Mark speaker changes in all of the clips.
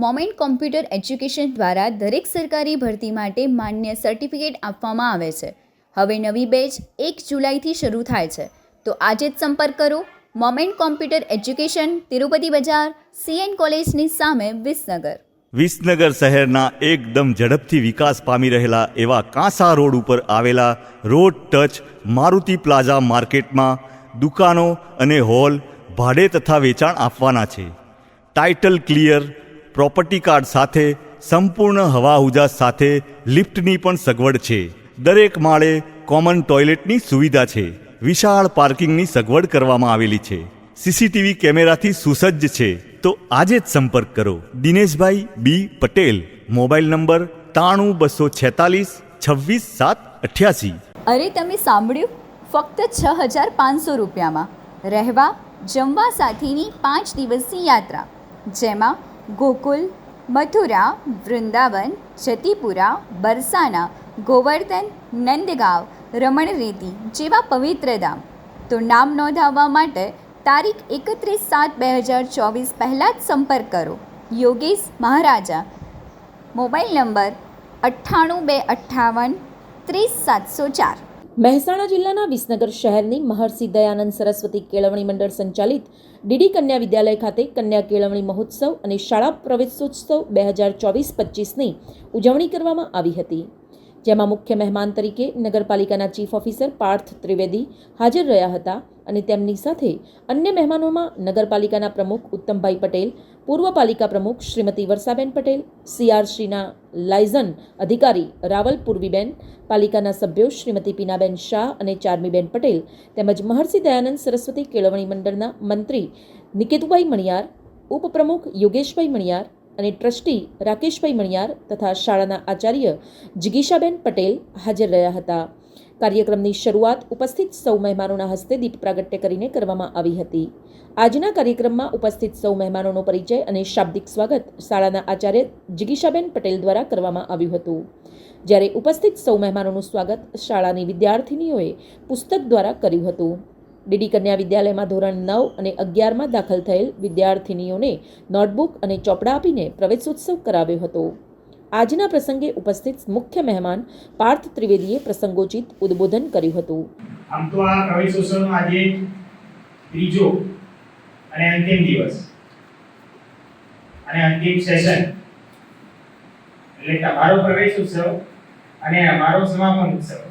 Speaker 1: Moment computer education દ્વારા દરેક સરકારી ભરતી માટે માન્ય સર્ટિફિકેટ આપવામાં આવે છે. હવે નવી બેચ એક જુલાઈથી શરૂ થાય છે. તો આજે જ સંપર્ક કરો મોમેન્ટ કોમ્પ્યુટર એજ્યુકેશન તિરુપતિ બજાર સીએન કોલેજની સામે વિસનગર.
Speaker 2: વિસનગર શહેરના એકદમ ઝડપથી વિકાસ પામી રહેલા એવા કાંસા રોડ ઉપર આવેલા રોડ ટચ મારુતિ પ્લાઝા માર્કેટમાં દુકાનો અને હોલ ભાડે તથા વેચાણ આપવાના છે. ટાઇટલ ક્લિયર પ્રોપર્ટી કાર્ડ સાથે, સંપૂર્ણ હવા ઉજાસ સાથે લિફ્ટની પણ સગવડ છે. દરેક માળે કોમન ટોયલેટની સુવિધા છે. વિશાળ પાર્કિંગની સગવડ કરવામાં આવેલી છે. સીસીટીવી કેમેરાથી સુસજ્જ છે. તો આજે જ સંપર્ક કરો. Dineshbhai B Patel, mobile number ત્રાણું બસો છેતાલીસ છવ્વીસ સાત અઠ્યાસી.
Speaker 1: અરે તમે સાંભળ્યું? ફક્ત છ હજાર પાંચસો રૂપિયામાં. રહેવા, જમવા સાથેની પાંચ દિવસની યાત્રા. જેમાં ગોકુલ, મથુરા, વૃંદાવન જતીપુરા બરસાના, ગોવર્ધન, નંદગાંવ, રમણરેતી જેવા પવિત્ર ધામ. તો નામ નોંધાવવા માટે તારીખ એકત્રીસ સાત બે હજાર ચોવીસ પહેલાં જ સંપર્ક કરો. યોગેશ મહારાજા. મોબાઈલ નંબર અઠ્ઠાણું બે અઠ્ઠાવન ત્રીસ સાતસો ચાર.
Speaker 3: મહેસાણા જિલ્લાના વિસનગર શહેરની મહર્ષિ દયાનંદ સરસ્વતી કેળવણી મંડળ સંચાલિત ડીડી કન્યા વિદ્યાલય ખાતે કન્યા કેળવણી મહોત્સવ અને શાળા પ્રવેશોત્સવ બે હજાર ચોવીસ પચીસની ઉજવણી કરવામાં આવી હતી. જેમાં મુખ્ય મહેમાન તરીકે નગરપાલિકાના ચીફ ઓફિસર પાર્થ ત્રિવેદી હાજર રહ્યા હતા અને તેમની સાથે અન્ય મહેમાનોમાં નગરપાલિકાના પ્રમુખ ઉત્તમભાઈ પટેલ, પૂર્વ પાલિકા પ્રમુખ શ્રીમતી વર્ષાબેન પટેલ સીઆરસીના લાયઝન અધિકારી રાવલ પૂર્વીબેન, પાલિકાના સભ્યો શ્રીમતી પીનાબેન શાહ અને ચારમીબેન પટેલ તેમજ મહર્ષિ દયાનંદ સરસ્વતી કેળવણી મંડળના મંત્રી નિકેતુભાઈ મણિયાર, ઉપપ્રમુખ યોગેશભાઈ મણિયાર અને ટ્રસ્ટી રાકેશભાઈ મણિયાર તથા શાળાના આચાર્ય જિગીશાબેન પટેલ હાજર રહ્યા હતા. કાર્યક્રમની શરૂઆત ઉપસ્થિત સૌ મહેમાનોના હસ્તે દીપ પ્રાગટ્ય કરીને કરવામાં આવી હતી. આજના કાર્યક્રમમાં ઉપસ્થિત સૌ મહેમાનોનો પરિચય અને શાબ્દિક સ્વાગત શાળાના આચાર્ય જિગીશાબેન પટેલ દ્વારા કરવામાં આવ્યું હતું. જ્યારે ઉપસ્થિત સૌ મહેમાનોનું સ્વાગત શાળાની વિદ્યાર્થિનીઓએ પુસ્તક દ્વારા કર્યું હતું. ડીડી કન્યા વિદ્યાલયમાં ધોરણ નવ અને અગિયારમાં દાખલ થયેલ વિદ્યાર્થિનીઓને નોટબુક અને ચોપડા આપીને પ્રવેશોત્સવ કરાવ્યો હતો. આજના પ્રસંગે ઉપસ્થિત મુખ્ય મહેમાન પાર્થ ત્રિવેદીએ પ્રસંગોચિત ઉદ્બોધન કર્યું હતું.
Speaker 4: આમ તો આ પ્રવેશોત્સવનો આજે ત્રીજો અને અંતિમ દિવસ. અને અંતિમ સેશન એટલે તમારો પ્રવેશ અને અમારો સમાપન ઉત્સવ.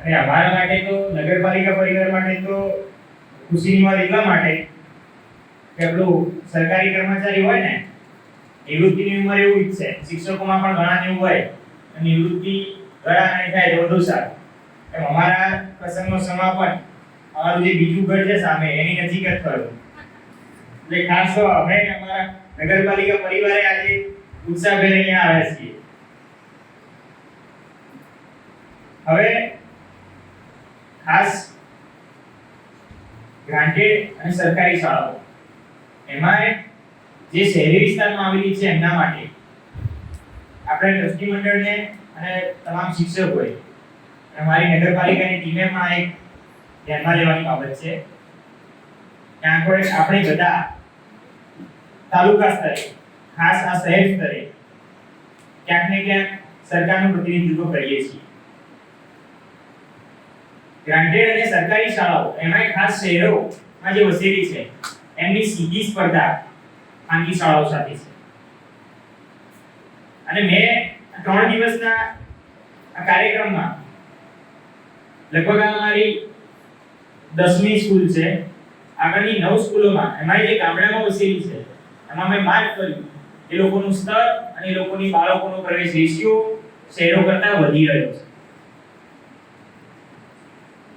Speaker 4: અને અમારા માટે તો નગરપાલિકા પરિવાર માટે તો ખુશીની વાત એટલા માટે કે આપણું સરકારી કર્મચારી હોય ને નિવૃત્તિની ઉંમર એવું જ છે. શિક્ષકોમાં પણ ઘણા જેવું હોય, અને નિવૃત્તિ ઘણા થાય તો વધુ સારું. એમ અમારા પ્રસંગનો સમાપન. અમારું જે બીજું ઘર છે સામે, એની નજીક જ થયું. એટલે ખાસ તો અમે અમારા નગરપાલિકા પરિવારે આજે ઉત્સાહભેર અહીંયા આવ્યા છીએ. હવે ખાસ ગ્રાન્ટેડ અને સરકારી શાળાઓ. એમાં જે શહેરી વિસ્તારમાં આવેલી છે, એમના માટે આપણે ટ્રસ્ટી મંડળને અને તમામ શિક્ષકોએ અને મારી નગરપાલિકાની ટીમે પણ એક ધ્યાનમાં લેવાની બાબત છે. ત્યાં આપણે આપણે બધા તાલુકા સ્તરે, ખાસ આ શહેર સ્તરે, ક્યાંક ને ક્યાંક સરકારનું પ્રતિનિધિત્વ કરીએ છીએ. ગ્રાન્ટેડ અને સરકારી શાળાઓ, એમાંય ખાસ શહેરોમાં જે વસેલી છે, એમની સીધી સ્પર્ધા ખાનગી શાળાઓ સાથે છે. અને મેં ત્રણ દિવસના આ કાર્યક્રમમાં લગભગ આ મારી દસમી સ્કૂલ છે. આગળની નવ સ્કૂલોમાં એમાં જે ગામડામાં વસેલી છે, એમાં મેં માર્ક કર્યું. એ લોકોનું સ્તર અને એ લોકોની બાળકોનો પ્રવેશ રેશિયો શહેરો કરતા વધી રહ્યો છે.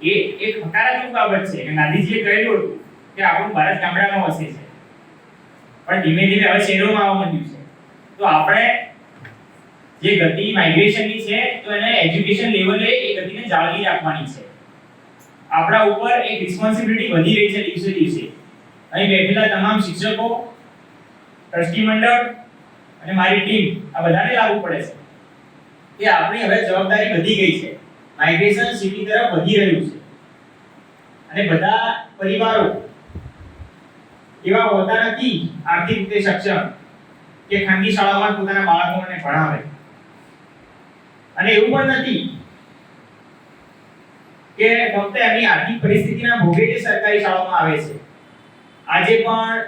Speaker 4: એ એક હકારાત્મક બાબત છે કે ગાંધીજીએ કહેલું હતું કે આપણું ભારત ગામડામાં વસે છે. પણ ધીમે ધીમે હવે શહેરોમાં આવવા માંડ્યું છે. તો આપણે જે ગતિ માઇગ્રેશનની છે, તો એને એજ્યુકેશન લેવલે એ ગતિને જાળવી રાખવાની છે. આપણા ઉપર એક રિસ્પોન્સિબિલિટી વધી રહી છે દિવસે દિવસે. અહીં બેઠેલા તમામ શિક્ષકો, ટ્રસ્ટી મંડળ અને મારી ટીમ આ બધાને લાગુ પડે છે કે આપણી હવે જવાબદારી વધી ગઈ છે. માઇગ્રેશન સિટી તરફ વધી રહ્યું છે. અને બધા પરિવારો એવા હોતા નથી આર્થિક રીતે સક્ષમ કે ખાનગી શાળામાં પોતાના બાળકોને ભણાવે. અને એવું પણ નથી કે ફક્ત એમની આર્થિક પરિસ્થિતિના ભોગે જે સરકારી શાળામાં આવે છે. આજે પણ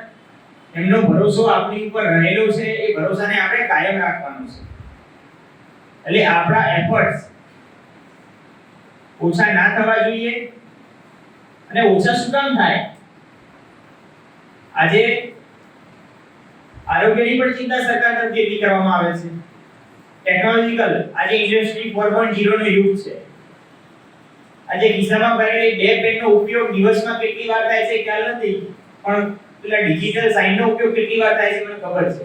Speaker 4: એમનો ભરોસો આપણી ઉપર રહેલો છે, એ ભરોસાને આપણે કાયમ રાખવાનો છે. એટલે આપણા એફર્ટ્સ ઓછા ના થવા જોઈએ અને ઓછા શું કામ થાય? આજે આરોગ્યની પણ ચિંતા સરકાર તરફથી એટલી કરવામાં આવે છે. ટેકનોલોજીકલ આજે ઇન્ડસ્ટ્રી 4.0 નો યુગ છે. આજે ખિસ્સામાં ભરેલી બે પેનનો ઉપયોગ દિવસમાં કેટલી વાર થાય છે ખ્યાલ નથી, પણ પેલા ડિજિટલ સાઇનનો ઉપયોગ કેટલી વાર થાય છે મને ખબર છે.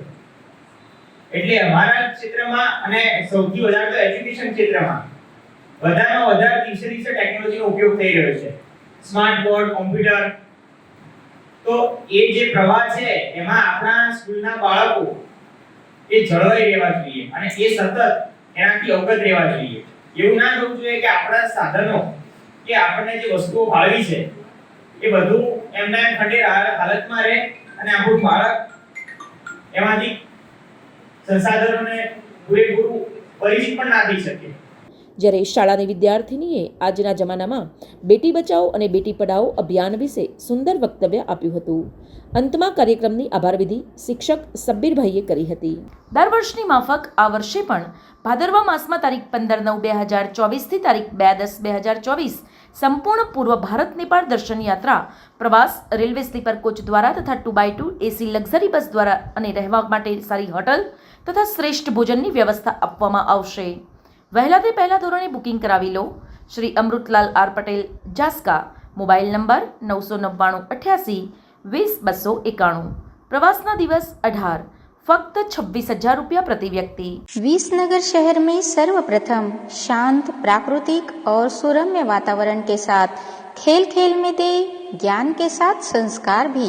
Speaker 4: એટલે અમારા ક્ષેત્રમાં અને સૌથી વધારે તો એજ્યુકેશન ક્ષેત્રમાં, વધારેમાં વધારે દિવસે દિવસે ટેકનોલોજીનો ઉપયોગ થઈ રહ્યો છે. Smart board, computer. તો એ જે પ્રવાહ છે, એમાં આપણા સ્કૂલના બાળકો એ જળવાઈ રહેવા જોઈએ અને એ સતત એનાથી અવગત રહેવા જોઈએ. એવું ના થવું જોઈએ કે આપણા સાધનો કે આપણને જે વસ્તુઓ ફાળવી છે, એ બધું એમના એમ ખંડેર હાલતમાં રહે અને આપણું બાળક એમાંથી સંસાધનોને પૂરેપૂરું પરિચિત પણ ના થઈ શકે.
Speaker 3: જ્યારે શાળાની વિદ્યાર્થિનીએ આજના જમાનામાં બેટી બચાવો અને બેટી પઢાઓ અભિયાન વિશે સુંદર વક્તવ્ય આપ્યું હતું. અંતમાં કાર્યક્રમની આભાર વિધિ શિક્ષક સબ્બીરભાઈએ કરી હતી. દર વર્ષની માફક આ વર્ષે પણ ભાદરવા માસમાં તારીખ પંદર નવ બે હજાર ચોવીસથી તારીખ બે દસ બે હજાર ચોવીસ સંપૂર્ણ પૂર્વ ભારત નેપાળ દર્શન યાત્રા પ્રવાસ, રેલવે સ્લીપર કોચ દ્વારા તથા two by two AC luxury bus દ્વારા અને રહેવા માટે સારી હોટલ તથા શ્રેષ્ઠ ભોજનની વ્યવસ્થા આપવામાં આવશે. વહેલા તે પહેલા ધોરણે બુકિંગ કરાવી લો Shri Amrutlal R Patel Jaska mobile number નવસો નવ્વાણું અઠ્યાસી વીસ બસો એકાણું પ્રવાસના દિવસ અઢાર ફક્ત छब्बीस हजार रुपया प्रति व्यक्ति
Speaker 5: विसनगर शहर में सर्वप्रथम शांत प्राकृतिक और सुरम्य वातावरण के साथ खेल खेल में दे ज्ञान के साथ संस्कार भी